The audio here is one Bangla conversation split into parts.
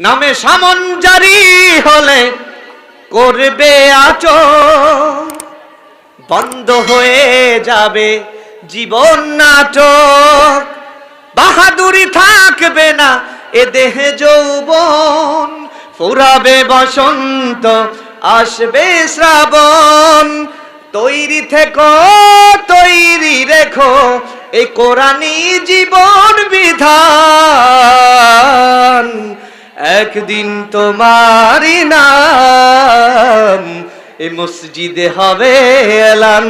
নামে সামন জারি হলে করবে আচো বন্ধ হয়ে যাবে জীবন নাটক। বাহাদুরি থাকবে না এ দেহে যৌবন। ফুরাবে বসন্ত, আসবে শ্রাবণ। তৈরি থেকো, তৈরি রেখো এই কোরআনি জীবন বিধান। একদিন তোমারই নাম এই মসজিদে হবে এলান।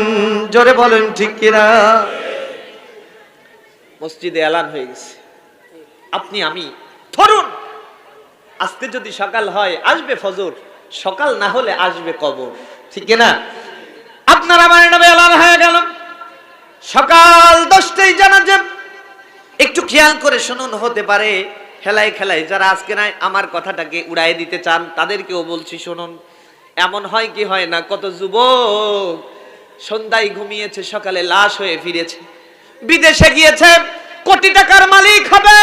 জোরে বলেন ঠিক কিনা? মসজিদে এলান হয়ে গেছে। আপনি, আমি, ধরুন, আজকে যদি সকাল হয়, আসবে ফজর, সকাল না হলে আসবে কবর। ঠিক না আপনার আমার নামে এলান হয়ে গেল। সকাল দশটাই জানা যে একটু খেয়াল করে শুনুন, হতে পারে খেলায় খেলায় যারা আজকে নাই, আমার কথাটাকে উড়াই দিতে চান, তাদেরকেও বলছি শুনুন। এমন হয় কি হয় না, কত যুবক সন্ধ্যায় ঘুমিয়েছে, সকালে লাশ হয়ে ফিরেছে। বিদেশে গিয়েছে, কোটি টাকার মালিক হবে,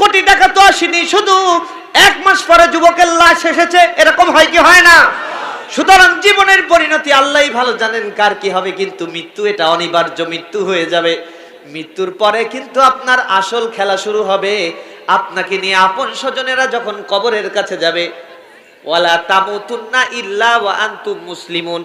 কোটি টাকা তো আসেনি, শুধু এক মাস পরে যুবকের লাশ এসেছে, এরকম হয় কি হয় না? সুতরাং জীবনের পরিণতি আল্লাহই ভালো, জানেন কার কি হবে, কিন্তু মৃত্যু এটা অনিবার্য, মৃত্যু হয়ে যাবে। মৃত্যুর পরে কিন্তু আপনার আসল খেলা শুরু হবে আপনাকে নিয়ে আপন স্বজনেরা যখন কবরের কাছে যাবে ওয়ালা তামুতুন্না ইল্লা ওয়া আনতুম মুসলিমুন।